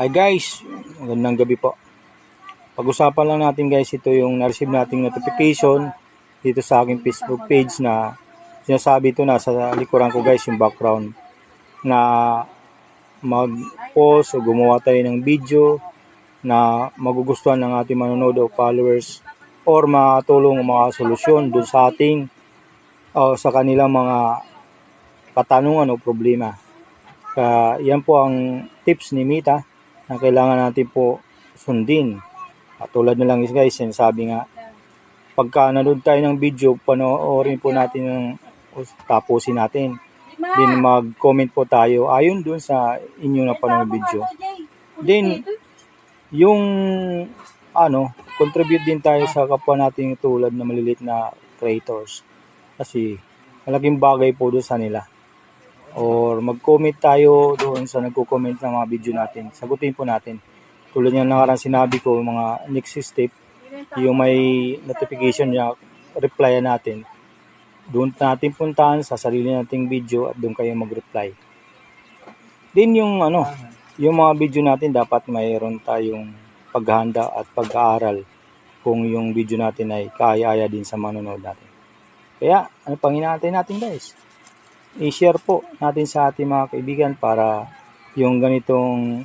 Hi guys, magandang gabi po. Pag-usapan lang natin guys, ito yung na-receive nating notification dito sa aking Facebook page na sinasabi ito nasa likuran ko guys yung background na mag-post o gumawa tayo ng video na magugustuhan ng ating manonood o followers or makatulong o mga solusyon dun sa ating o sa kanilang mga katanungan o problema. Kaya yan po ang tips ni Mita na kailangan natin po sundin. At tulad na lang guys, sinasabi nga, pagka nanood tayo ng video, panoorin po natin yung tapusin natin. Then mag-comment po tayo ayon dun sa inyong napanood video. Then, yung ano, contribute din tayo sa kapwa natin tulad na maliliit na creators. Kasi malaking bagay po doon sa nila. Or mag-comment tayo doon sa nagko-comment ng mga video natin. Sagutin po natin. Tulad yung nakarang sinabi ko, mga next step, yung may notification niya, reply natin. Doon natin puntahan sa sarili nating video at doon kayo mag-reply. Din yung ano, yung mga video natin dapat mayroon tayong paghahanda at pag-aaral kung yung video natin ay kaya-aya din sa manonood natin. Kaya, ano pang inaantay natin guys? I-share po natin sa ating mga kaibigan para yung ganitong